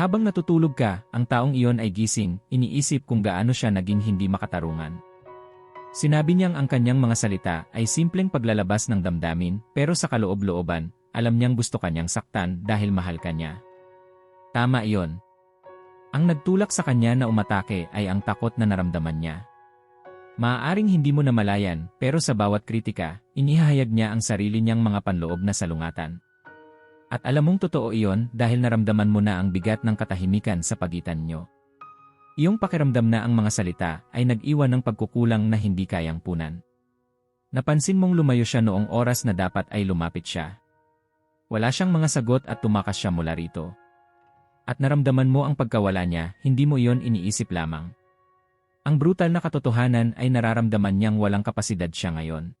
Habang natutulog ka, ang taong iyon ay gising, iniisip kung gaano siya naging hindi makatarungan. Sinabi niyang ang kanyang mga salita ay simpleng paglalabas ng damdamin, pero sa kaloob-looban, alam niyang gusto kanyang saktan dahil mahal ka niya. Tama iyon. Ang nagtulak sa kanya na umatake ay ang takot na naramdaman niya. Maaaring hindi mo namalayan, pero sa bawat kritika, inihahayag niya ang sarili niyang mga panloob na salungatan. At alam mong totoo iyon dahil naramdaman mo na ang bigat ng katahimikan sa pagitan nyo. Iyong pakiramdam na ang mga salita ay nag-iwan ng pagkukulang na hindi kayang punan. Napansin mong lumayo siya noong oras na dapat ay lumapit siya. Wala siyang mga sagot at tumakas siya mula rito. At naramdaman mo ang pagkawala niya, hindi mo iyon iniisip lamang. Ang brutal na katotohanan ay nararamdaman niyang walang kapasidad siya ngayon.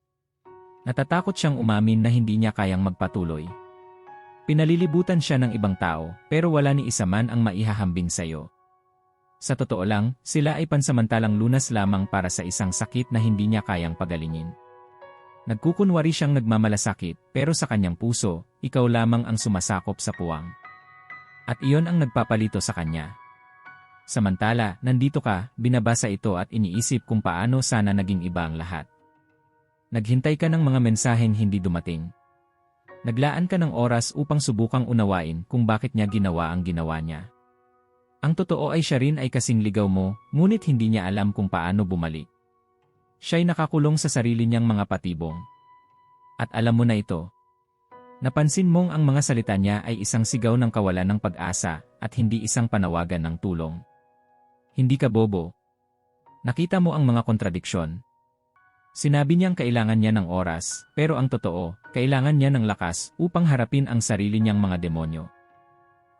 Natatakot siyang umamin na hindi niya kayang magpatuloy. Pinalilibutan siya ng ibang tao, pero wala ni isa man ang maihahambing sa'yo. Sa totoo lang, sila ay pansamantalang lunas lamang para sa isang sakit na hindi niya kayang pagalingin. Nagkukunwari siyang nagmamalasakit, pero sa kanyang puso, ikaw lamang ang sumasakop sa puwang. At iyon ang nagpapalito sa kanya. Samantala, nandito ka, binabasa ito at iniisip kung paano sana naging iba ang lahat. Naghintay ka ng mga mensaheng hindi dumating. Naglaan ka ng oras upang subukang unawain kung bakit niya ginawa ang ginawa niya. Ang totoo ay siya rin ay kasing ligaw mo, ngunit hindi niya alam kung paano bumalik. Siya'y nakakulong sa sarili niyang mga patibong. At alam mo na ito. Napansin mong ang mga salita niya ay isang sigaw ng kawalan ng pag-asa at hindi isang panawagan ng tulong. Hindi ka bobo. Nakita mo ang mga kontradiksyon, Sinabi niyang kailangan niya ng oras, pero ang totoo, kailangan niya ng lakas upang harapin ang sarili niyang mga demonyo.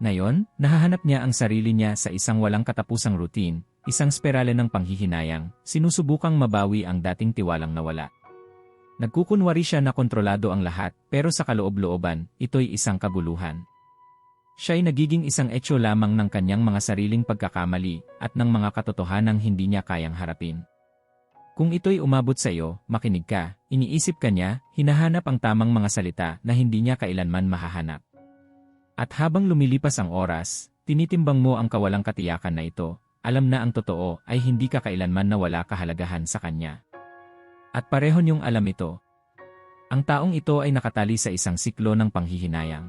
Ngayon, nahahanap niya ang sarili niya sa isang walang katapusang routine, isang spirale ng panghihinayang, sinusubukang mabawi ang dating tiwalang nawala. Nagkukunwari siya na kontrolado ang lahat, pero sa kaloob-looban, ito'y isang kaguluhan. Siya'y nagiging isang etyo lamang ng kanyang mga sariling pagkakamali at ng mga katotohanang hindi niya kayang harapin. Kung ito'y umabot sa iyo, makinig ka, iniisip ka niya, hinahanap ang tamang mga salita na hindi niya kailanman mahahanap. At habang lumilipas ang oras, tinitimbang mo ang kawalang katiyakan na ito, alam na ang totoo ay hindi ka kailanman nawala kahalagahan sa kanya. At pareho niyong alam ito. Ang taong ito ay nakatali sa isang siklo ng panghihinayang.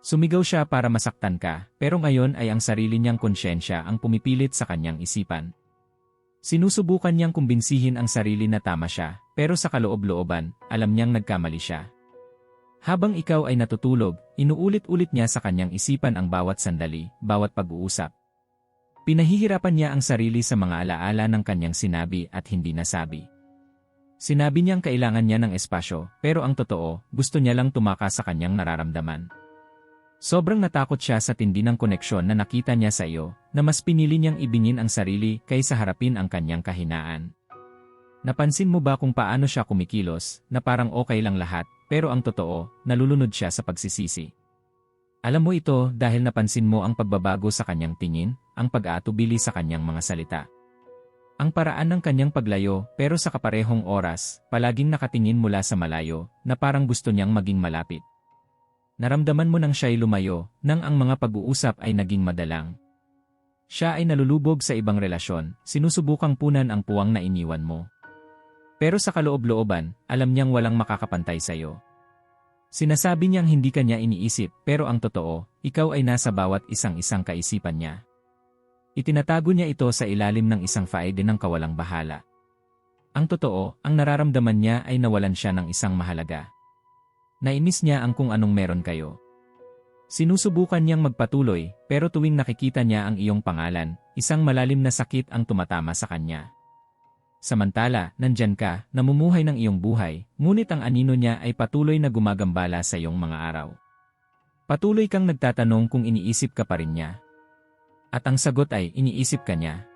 Sumigaw siya para masaktan ka, pero ngayon ay ang sarili niyang konsyensya ang pumipilit sa kanyang isipan. Sinusubukan niyang kumbinsihin ang sarili na tama siya, pero sa kaloob-looban, alam niyang nagkamali siya. Habang ikaw ay natutulog, inuulit-ulit niya sa kanyang isipan ang bawat sandali, bawat pag-uusap. Pinahihirapan niya ang sarili sa mga alaala ng kanyang sinabi at hindi nasabi. Sinabi niyang kailangan niya ng espasyo, pero ang totoo, gusto niya lang tumakas sa kanyang nararamdaman. Sobrang natakot siya sa tindi ng koneksyon na nakita niya sa iyo, na mas pinili niyang ibingin ang sarili kaysa harapin ang kanyang kahinaan. Napansin mo ba kung paano siya kumikilos, na parang okay lang lahat, pero ang totoo, nalulunod siya sa pagsisisi. Alam mo ito dahil napansin mo ang pagbabago sa kanyang tingin, ang pag-aatubili sa kanyang mga salita. Ang paraan ng kanyang paglayo pero sa kaparehong oras, palaging nakatingin mula sa malayo, na parang gusto niyang maging malapit. Naramdaman mo nang siya'y lumayo, nang ang mga pag-uusap ay naging madalang. Siya ay nalulubog sa ibang relasyon, sinusubukang punan ang puwang na iniwan mo. Pero sa kaloob-looban, alam niyang walang makakapantay sa iyo. Sinasabi niyang hindi kanya iniisip, pero ang totoo, ikaw ay nasa bawat isang-isang kaisipan niya. Itinatago niya ito sa ilalim ng isang faide ng kawalang bahala. Ang totoo, ang nararamdaman niya ay nawalan siya ng isang mahalaga. Nainis niya ang kung anong meron kayo. Sinusubukan niyang magpatuloy, pero tuwing nakikita niya ang iyong pangalan, isang malalim na sakit ang tumatama sa kanya. Samantala, nandyan ka, namumuhay ng iyong buhay, ngunit ang anino niya ay patuloy na gumagambala sa iyong mga araw. Patuloy kang nagtatanong kung iniisip ka pa rin niya. At ang sagot ay iniisip ka niya.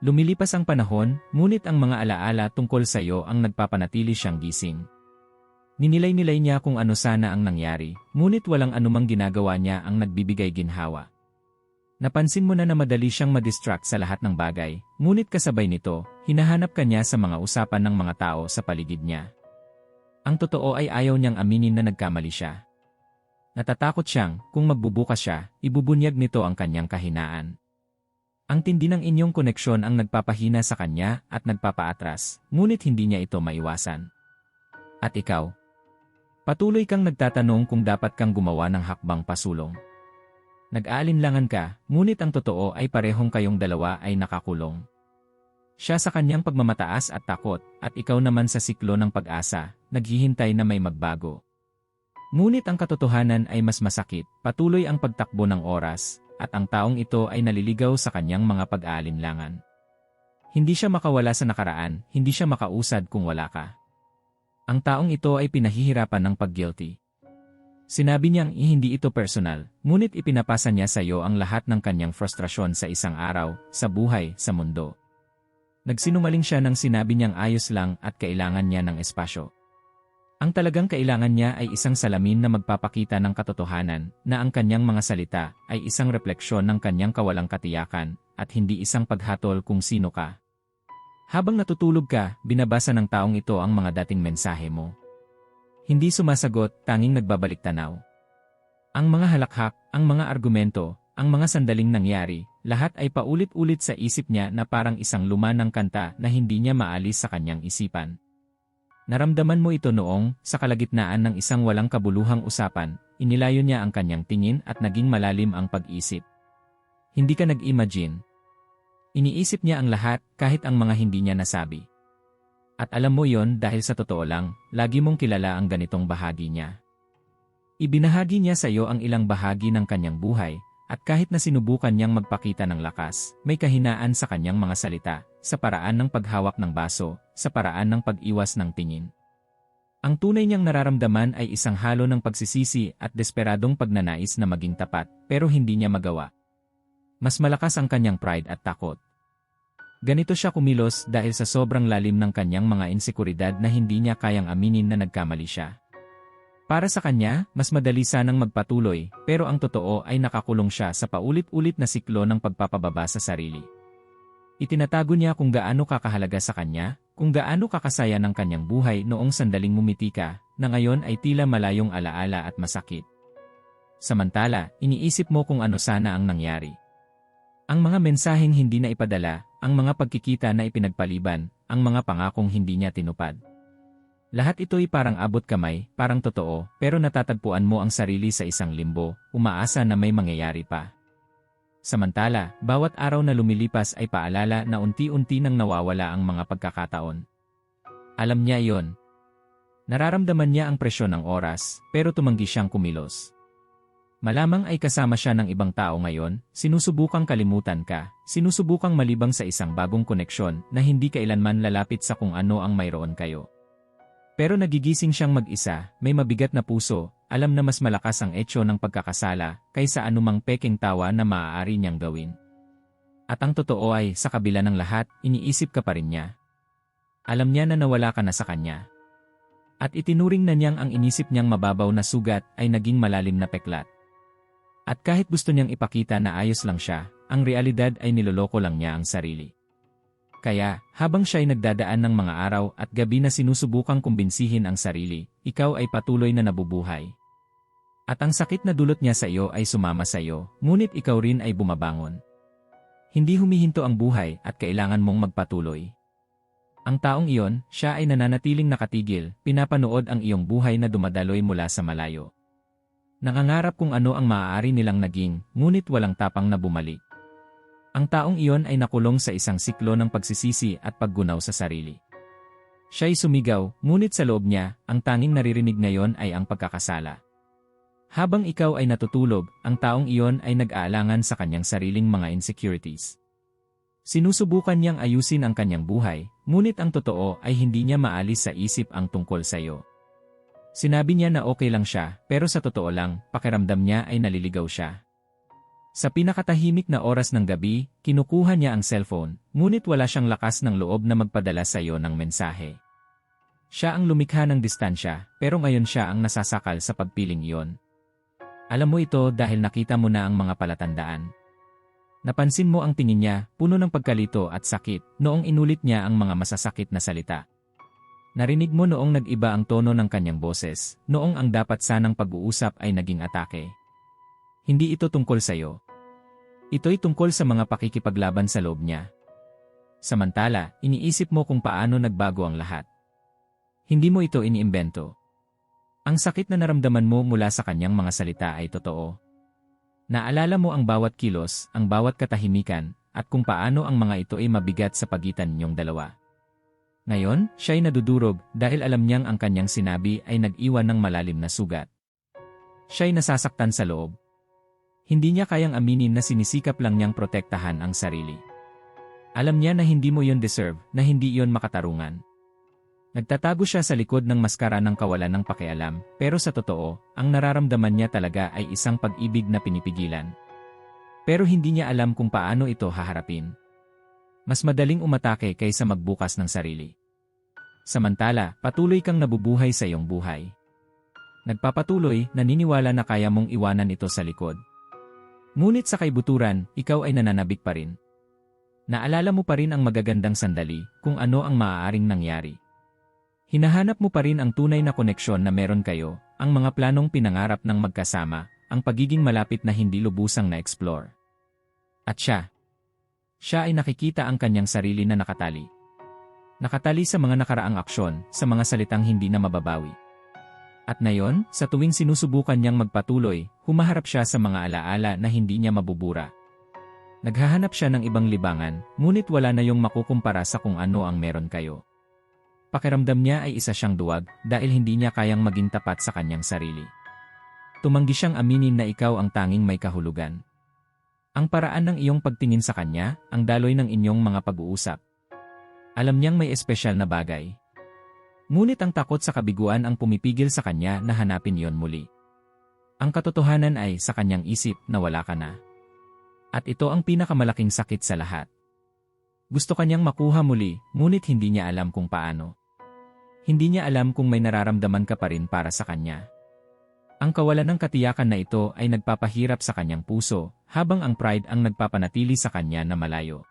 Lumilipas ang panahon, ngunit ang mga alaala tungkol sa iyo ang nagpapanatili siyang gising. Ninilay-nilay niya kung ano sana ang nangyari, ngunit walang anumang ginagawa niya ang nagbibigay ginhawa. Napansin mo na na madali siyang madistract sa lahat ng bagay, ngunit kasabay nito, hinahanap ka niya sa mga usapan ng mga tao sa paligid niya. Ang totoo ay ayaw niyang aminin na nagkamali siya. Natatakot siyang, kung magbubukas siya, ibubunyag nito ang kanyang kahinaan. Ang tindi ng inyong koneksyon ang nagpapahina sa kanya at nagpapaatras, ngunit hindi niya ito maiwasan. At ikaw? Patuloy kang nagtatanong kung dapat kang gumawa ng hakbang pasulong. Nag-aalinlangan ka, ngunit ang totoo ay parehong kayong dalawa ay nakakulong. Siya sa kanyang pagmamataas at takot, at ikaw naman sa siklo ng pag-asa, naghihintay na may magbago. Ngunit ang katotohanan ay mas masakit, patuloy ang pagtakbo ng oras, at ang taong ito ay naliligaw sa kanyang mga pag-aalinlangan. Hindi siya makawala sa nakaraan, hindi siya makausad kung wala ka. Ang taong ito ay pinahihirapan ng pag-guilty. Sinabi niyang hindi ito personal, ngunit ipinapasa niya sa iyo ang lahat ng kanyang frustrasyon sa isang araw, sa buhay, sa mundo. Nagsinumaling siya nang sinabi niyang ayos lang at kailangan niya ng espasyo. Ang talagang kailangan niya ay isang salamin na magpapakita ng katotohanan na ang kanyang mga salita ay isang refleksyon ng kanyang kawalang katiyakan at hindi isang paghatol kung sino ka. Habang natutulog ka, binabasa ng taong ito ang mga dating mensahe mo. Hindi sumasagot, tanging nagbabalik tanaw. Ang mga halakhak, ang mga argumento, ang mga sandaling nangyari, lahat ay paulit-ulit sa isip niya na parang isang luma ng kanta na hindi niya maalis sa kanyang isipan. Naramdaman mo ito noong, sa kalagitnaan ng isang walang kabuluhang usapan, inilayo niya ang kanyang tingin at naging malalim ang pag-isip. Hindi ka nag-imagine. Iniisip niya ang lahat kahit ang mga hindi niya nasabi. At alam mo yon dahil sa totoo lang, lagi mong kilala ang ganitong bahagi niya. Ibinahagi niya sa iyo ang ilang bahagi ng kanyang buhay, at kahit na sinubukan niyang magpakita ng lakas, may kahinaan sa kanyang mga salita, sa paraan ng paghawak ng baso, sa paraan ng pag-iwas ng tingin. Ang tunay niyang nararamdaman ay isang halo ng pagsisisi at desperadong pagnanais na maging tapat, pero hindi niya magawa. Mas malakas ang kanyang pride at takot. Ganito siya kumilos dahil sa sobrang lalim ng kanyang mga insekuridad na hindi niya kayang aminin na nagkamali siya. Para sa kanya, mas madali sanang magpatuloy, pero ang totoo ay nakakulong siya sa paulit-ulit na siklo ng pagpapababa sa sarili. Itinatago niya kung gaano kakahalaga sa kanya, kung gaano kakasaya ng kanyang buhay noong sandaling mumiti ka, na ngayon ay tila malayong alaala at masakit. Samantala, iniisip mo kung ano sana ang nangyari. Ang mga mensaheng hindi na ipadala, ang mga pagkikita na ipinagpaliban, ang mga pangakong hindi niya tinupad. Lahat ito'y parang abot kamay, parang totoo, pero natatagpuan mo ang sarili sa isang limbo, umaasa na may mangyayari pa. Samantala, bawat araw na lumilipas ay paalala na unti-unti nang nawawala ang mga pagkakataon. Alam niya iyon. Nararamdaman niya ang presyon ng oras, pero tumanggi siyang kumilos. Malamang ay kasama siya ng ibang tao ngayon, sinusubukang kalimutan ka, sinusubukang malibang sa isang bagong koneksyon na hindi kailanman lalapit sa kung ano ang mayroon kayo. Pero nagigising siyang mag-isa, may mabigat na puso, alam na mas malakas ang etyo ng pagkakasala kaysa anumang peking tawa na maaari niyang gawin. At ang totoo ay, sa kabila ng lahat, iniisip ka pa rin niya. Alam niya na nawala ka na sa kanya. At itinuring na niyang ang inisip niyang mababaw na sugat ay naging malalim na peklat. At kahit gusto niyang ipakita na ayos lang siya, ang realidad ay niloloko lang niya ang sarili. Kaya, habang siya ay nagdadaan ng mga araw at gabi na sinusubukang kumbinsihin ang sarili, ikaw ay patuloy na nabubuhay. At ang sakit na dulot niya sa iyo ay sumama sa iyo, ngunit ikaw rin ay bumabangon. Hindi humihinto ang buhay at kailangan mong magpatuloy. Ang taong iyon, siya ay nananatiling nakatigil, pinapanood ang iyong buhay na dumadaloy mula sa malayo. Nangangarap kung ano ang maaari nilang naging, ngunit walang tapang na bumalik. Ang taong iyon ay nakulong sa isang siklo ng pagsisisi at paggunaw sa sarili. Siya'y sumigaw, ngunit sa loob niya, ang tanging naririnig ngayon ay ang pagkakasala. Habang ikaw ay natutulog, ang taong iyon ay nag-aalangan sa kanyang sariling mga insecurities. Sinusubukan niyang ayusin ang kanyang buhay, ngunit ang totoo ay hindi niya maalis sa isip ang tungkol sa iyo. Sinabi niya na okay lang siya, pero sa totoo lang, pakiramdam niya ay naliligaw siya. Sa pinakatahimik na oras ng gabi, kinukuha niya ang cellphone, ngunit wala siyang lakas ng loob na magpadala sa iyo ng mensahe. Siya ang lumikha ng distansya, pero ngayon siya ang nasasakal sa pagpiling iyon. Alam mo ito dahil nakita mo na ang mga palatandaan. Napansin mo ang tingin niya, puno ng pagkalito at sakit, noong inulit niya ang mga masasakit na salita. Narinig mo noong nag-iba ang tono ng kanyang boses, noong ang dapat sanang pag-uusap ay naging atake. Hindi ito tungkol sa iyo. Ito'y tungkol sa mga pakikipaglaban sa loob niya. Samantala, iniisip mo kung paano nagbago ang lahat. Hindi mo ito iniimbento. Ang sakit na naramdaman mo mula sa kanyang mga salita ay totoo. Naalala mo ang bawat kilos, ang bawat katahimikan, at kung paano ang mga ito ay mabigat sa pagitan ninyong dalawa. Ngayon, siya'y nadudurog dahil alam niyang ang kanyang sinabi ay nag-iwan ng malalim na sugat. Siya'y nasasaktan sa loob. Hindi niya kayang aminin na sinisikap lang niyang protektahan ang sarili. Alam niya na hindi mo yon deserve, na hindi yon makatarungan. Nagtatago siya sa likod ng maskara ng kawalan ng pakialam, pero sa totoo, ang nararamdaman niya talaga ay isang pag-ibig na pinipigilan. Pero hindi niya alam kung paano ito haharapin. Mas madaling umatake kaysa magbukas ng sarili. Samantala, patuloy kang nabubuhay sa iyong buhay. Nagpapatuloy, naniniwala na kaya mong iwanan ito sa likod. Ngunit sa kaibuturan, ikaw ay nananabik pa rin. Naalala mo pa rin ang magagandang sandali kung ano ang maaaring nangyari. Hinahanap mo pa rin ang tunay na koneksyon na meron kayo, ang mga planong pinangarap ng magkasama, ang pagiging malapit na hindi lubusang na-explore. At siya, siya ay nakikita ang kanyang sarili na nakatali. Nakatali sa mga nakaraang aksyon, sa mga salitang hindi na mababawi. At ngayon, sa tuwing sinusubukan niyang magpatuloy, humaharap siya sa mga alaala na hindi niya mabubura. Naghahanap siya ng ibang libangan, ngunit wala na yung makukumpara sa kung ano ang meron kayo. Pakiramdam niya ay isa siyang duwag dahil hindi niya kayang maging tapat sa kanyang sarili. Tumanggi siyang aminin na ikaw ang tanging may kahulugan. Ang paraan ng iyong pagtingin sa kanya, ang daloy ng inyong mga pag-uusap. Alam niyang may espesyal na bagay. Ngunit ang takot sa kabiguan ang pumipigil sa kanya na hanapin yon muli. Ang katotohanan ay sa kanyang isip na wala ka na. At ito ang pinakamalaking sakit sa lahat. Gusto kanyang makuha muli, ngunit hindi niya alam kung paano. Hindi niya alam kung may nararamdaman ka pa rin para sa kanya. Ang kawalan ng katiyakan na ito ay nagpapahirap sa kanyang puso, habang ang pride ang nagpapanatili sa kanya na malayo.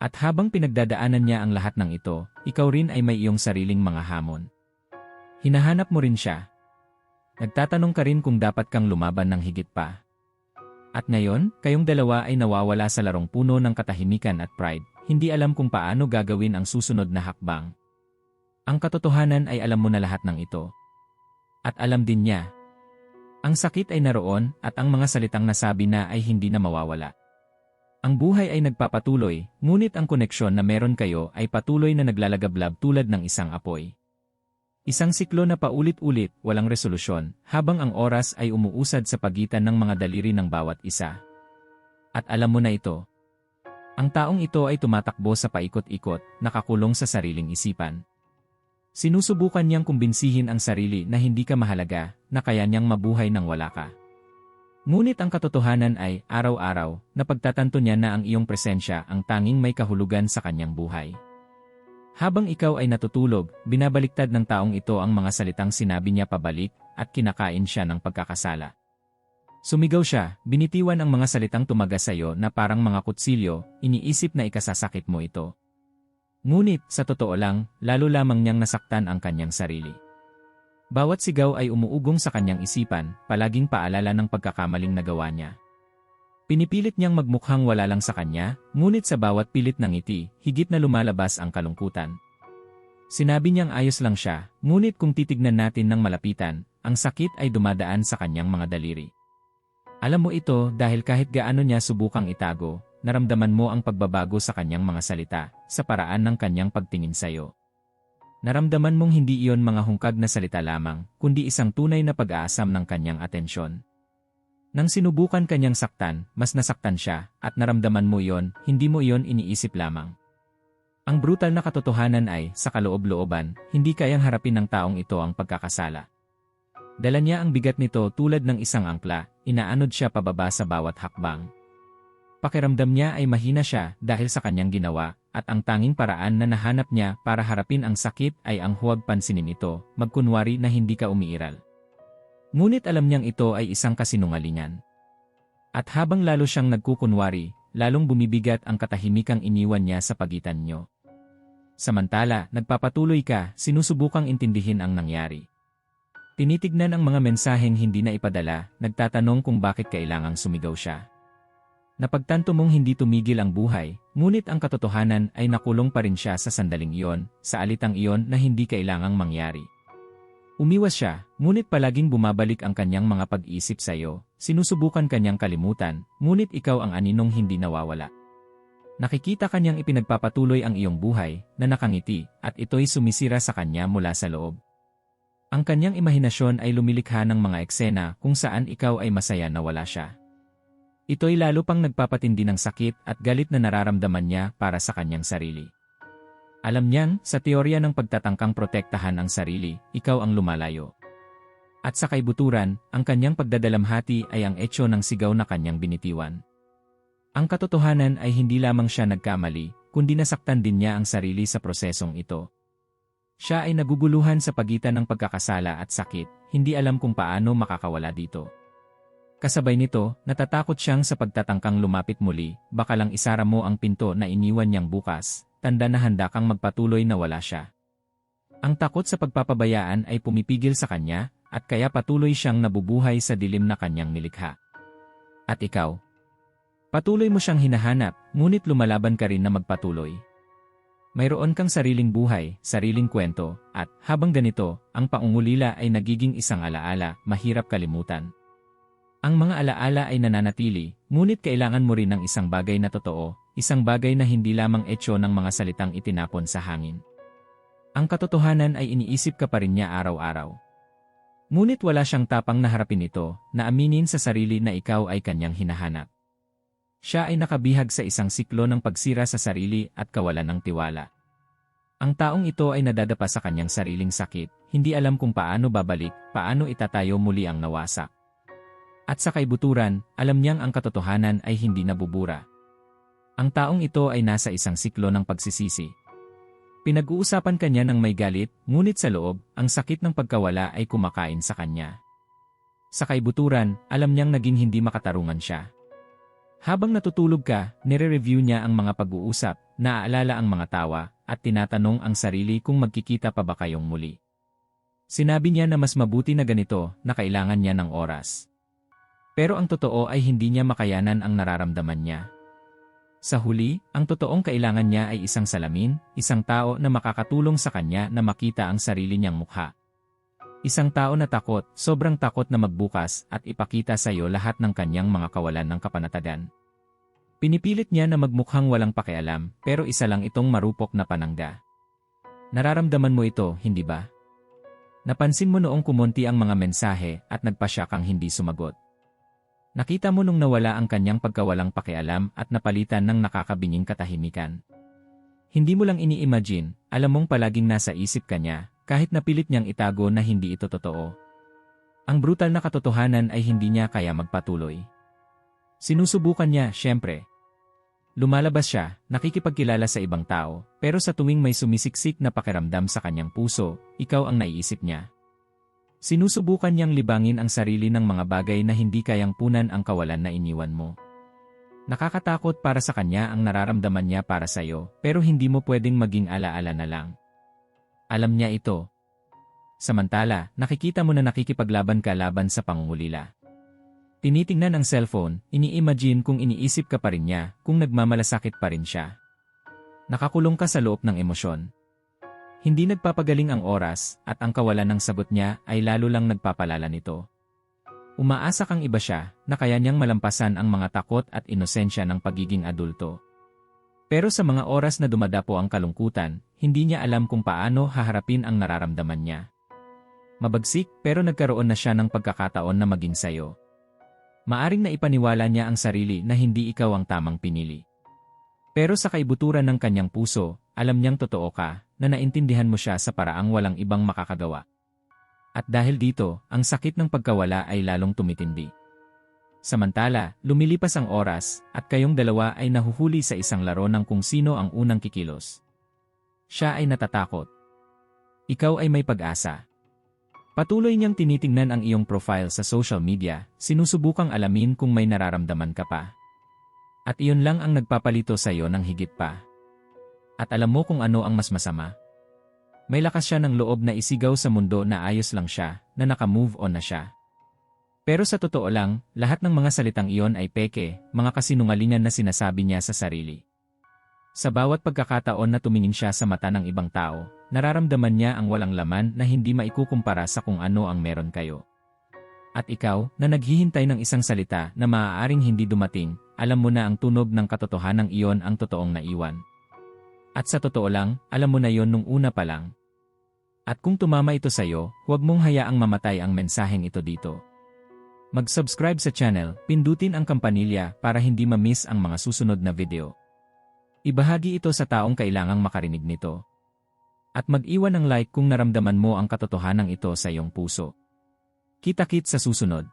At habang pinagdadaanan niya ang lahat ng ito, ikaw rin ay may iyong sariling mga hamon. Hinahanap mo rin siya. Nagtatanong ka rin kung dapat kang lumaban ng higit pa. At ngayon, kayong dalawa ay nawawala sa larong puno ng katahimikan at pride, hindi alam kung paano gagawin ang susunod na hakbang. Ang katotohanan ay alam mo na lahat ng ito. At alam din niya, ang sakit ay naroon at ang mga salitang nasabi na ay hindi na mawawala. Ang buhay ay nagpapatuloy, ngunit ang koneksyon na meron kayo ay patuloy na naglalagablab tulad ng isang apoy. Isang siklo na paulit-ulit, walang resolusyon, habang ang oras ay umuusad sa pagitan ng mga daliri ng bawat isa. At alam mo na ito. Ang taong ito ay tumatakbo sa paikot-ikot, nakakulong sa sariling isipan. Sinusubukan niyang kumbinsihin ang sarili na hindi ka mahalaga, na kaya niyang mabuhay nang wala ka. Ngunit ang katotohanan ay, araw-araw, napagtatanto niya na ang iyong presensya ang tanging may kahulugan sa kanyang buhay. Habang ikaw ay natutulog, binabaliktad ng taong ito ang mga salitang sinabi niya pabalik, at kinakain siya ng pagkakasala. Sumigaw siya, binitiwan ang mga salitang tumaga sa iyo na parang mga kutsilyo, iniisip na ikasasakit mo ito. Ngunit, sa totoo lang, lalo lamang niyang nasaktan ang kanyang sarili. Bawat sigaw ay umuugong sa kanyang isipan, palaging paalala ng pagkakamaling nagawa niya. Pinipilit niyang magmukhang wala lang sa kanya, ngunit sa bawat pilit ng ngiti, higit na lumalabas ang kalungkutan. Sinabi niyang ayos lang siya, ngunit kung titignan natin ng malapitan, ang sakit ay dumadaan sa kanyang mga daliri. Alam mo ito dahil kahit gaano niya subukang itago, naramdaman mo ang pagbabago sa kanyang mga salita, sa paraan ng kanyang pagtingin sa iyo. Naramdaman mong hindi iyon mga hungkag na salita lamang, kundi isang tunay na pag-aasam ng kanyang atensyon. Nang sinubukan kanyang saktan, mas nasaktan siya, at naramdaman mo iyon, hindi mo iyon iniisip lamang. Ang brutal na katotohanan ay, sa kaloob-looban, hindi kayang harapin ng taong ito ang pagkakasala. Dala niya ang bigat nito tulad ng isang angkla, inaanod siya pababa sa bawat hakbang. Pakiramdam niya ay mahina siya dahil sa kanyang ginawa, at ang tanging paraan na nahanap niya para harapin ang sakit ay ang huwag pansinin ito, magkunwari na hindi ka umiiral. Ngunit alam niyang ito ay isang kasinungalingan. At habang lalo siyang nagkukunwari, lalong bumibigat ang katahimikang iniwan niya sa pagitan niyo. Samantala, nagpapatuloy ka, sinusubukang intindihin ang nangyari. Tinitignan ang mga mensaheng hindi na ipadala, nagtatanong kung bakit kailangang sumigaw siya. Napagtanto mong hindi tumigil ang buhay, ngunit ang katotohanan ay nakulong pa rin siya sa sandaling iyon, sa alitang iyon na hindi kailangang mangyari. Umiwas siya, ngunit palaging bumabalik ang kanyang mga pag-isip sa iyo, sinusubukan kanyang kalimutan, ngunit ikaw ang aninong hindi nawawala. Nakikita kanyang ipinagpapatuloy ang iyong buhay, na nakangiti, at ito'y sumisira sa kanya mula sa loob. Ang kanyang imahinasyon ay lumilikha ng mga eksena kung saan ikaw ay masaya na wala siya. Ito'y lalo pang nagpapatindi ng sakit at galit na nararamdaman niya para sa kanyang sarili. Alam niyang, sa teorya ng pagtatangkang protektahan ang sarili, ikaw ang lumalayo. At sa kaibuturan, ang kanyang pagdadalamhati ay ang etyo ng sigaw na kanyang binitiwan. Ang katotohanan ay hindi lamang siya nagkamali, kundi nasaktan din niya ang sarili sa prosesong ito. Siya ay naguguluhan sa pagitan ng pagkakasala at sakit, hindi alam kung paano makakawala dito. Kasabay nito, natatakot siyang sa pagtatangkang lumapit muli, baka lang isara mo ang pinto na iniwan niyang bukas, tanda na handa kang magpatuloy na wala siya. Ang takot sa pagpapabayaan ay pumipigil sa kanya, at kaya patuloy siyang nabubuhay sa dilim na kanyang nilikha. At ikaw? Patuloy mo siyang hinahanap, ngunit lumalaban ka rin na magpatuloy. Mayroon kang sariling buhay, sariling kwento, at habang ganito, ang paungulila ay nagiging isang alaala, mahirap kalimutan. Ang mga alaala ay nananatili, ngunit kailangan mo rin ng isang bagay na totoo, isang bagay na hindi lamang etyo ng mga salitang itinapon sa hangin. Ang katotohanan ay iniisip ka pa rin niya araw-araw. Ngunit wala siyang tapang na harapin ito, na aminin sa sarili na ikaw ay kanyang hinahanap. Siya ay nakabihag sa isang siklo ng pagsira sa sarili at kawalan ng tiwala. Ang taong ito ay nadadapa sa kanyang sariling sakit, hindi alam kung paano babalik, paano itatayo muli ang nawasak. At sa kaibuturan, alam niyang ang katotohanan ay hindi nabubura. Ang taong ito ay nasa isang siklo ng pagsisisi. Pinag-uusapan kanya ng may galit, ngunit sa loob, ang sakit ng pagkawala ay kumakain sa kanya. Sa kaibuturan, alam niyang naging hindi makatarungan siya. Habang natutulog ka, nire-review niya ang mga pag-uusap, naaalala ang mga tawa, at tinatanong ang sarili kung magkikita pa ba kayong muli. Sinabi niya na mas mabuti na ganito na kailangan niya ng oras. Pero ang totoo ay hindi niya makayanan ang nararamdaman niya. Sa huli, ang totoong kailangan niya ay isang salamin, isang tao na makakatulong sa kanya na makita ang sarili niyang mukha. Isang tao na takot, sobrang takot na magbukas at ipakita sa iyo lahat ng kanyang mga kawalan ng kapanatagan. Pinipilit niya na magmukhang walang pakialam, pero isa lang itong marupok na panangga. Nararamdaman mo ito, hindi ba? Napansin mo noong kumonti ang mga mensahe at nagpasya kang hindi sumagot. Nakita mo nung nawala ang kanyang pagkawalang pakialam at napalitan ng nakakabinging katahimikan. Hindi mo lang ini-imagine, alam mong palaging nasa isip kanya, kahit napilit niyang itago na hindi ito totoo. Ang brutal na katotohanan ay hindi niya kaya magpatuloy. Sinusubukan niya, syempre. Lumalabas siya, nakikipagkilala sa ibang tao, pero sa tuwing may sumisiksik na pakiramdam sa kanyang puso, ikaw ang naiisip niya. Sinusubukan niyang libangin ang sarili ng mga bagay na hindi kayang punan ang kawalan na iniwan mo. Nakakatakot para sa kanya ang nararamdaman niya para sa iyo, pero hindi mo pwedeng maging alaala na lang. Alam niya ito. Samantala, nakikita mo na nakikipaglaban ka laban sa pangungulila. Tinitingnan ang cellphone, ini-imagine kung iniisip ka pa rin niya, kung nagmamalasakit pa rin siya. Nakakulong ka sa loob ng emosyon. Hindi nagpapagaling ang oras, at ang kawalan ng sagot niya ay lalo lang nagpapalala nito. Umaasa kang iba siya, na kaya niyang malampasan ang mga takot at inosensya ng pagiging adulto. Pero sa mga oras na dumadapo ang kalungkutan, hindi niya alam kung paano haharapin ang nararamdaman niya. Mabagsik pero nagkaroon na siya ng pagkakataon na maging sayo. Maaring na ipaniwala niya ang sarili na hindi ikaw ang tamang pinili. Pero sa kaibuturan ng kanyang puso, alam niyang totoo ka, na naintindihan mo siya sa paraang walang ibang makakagawa. At dahil dito, ang sakit ng pagkawala ay lalong tumitindi. Samantala, lumilipas ang oras, at kayong dalawa ay nahuhuli sa isang laro ng kung sino ang unang kikilos. Siya ay natatakot. Ikaw ay may pag-asa. Patuloy niyang tinitingnan ang iyong profile sa social media, sinusubukang alamin kung may nararamdaman ka pa. At iyon lang ang nagpapalito sa iyo ng higit pa. At alam mo kung ano ang mas masama? May lakas siya ng loob na isigaw sa mundo na ayos lang siya, na naka-move on na siya. Pero sa totoo lang, lahat ng mga salitang iyon ay peke, mga kasinungalingan na sinasabi niya sa sarili. Sa bawat pagkakataon na tumingin siya sa mata ng ibang tao, nararamdaman niya ang walang laman na hindi maikukumpara sa kung ano ang meron kayo. At ikaw, na naghihintay ng isang salita na maaaring hindi dumating, alam mo na ang tunog ng katotohanan iyon ang totoong naiwan. At sa totoo lang, alam mo na yon nung una pa lang. At kung tumama ito sa'yo, huwag mong hayaang mamatay ang mensaheng ito dito. Mag-subscribe sa channel, pindutin ang kampanilya para hindi ma-miss ang mga susunod na video. Ibahagi ito sa taong kailangang makarinig nito. At mag-iwan ng like kung naramdaman mo ang katotohanan ito sa iyong puso. Kita-kit sa susunod.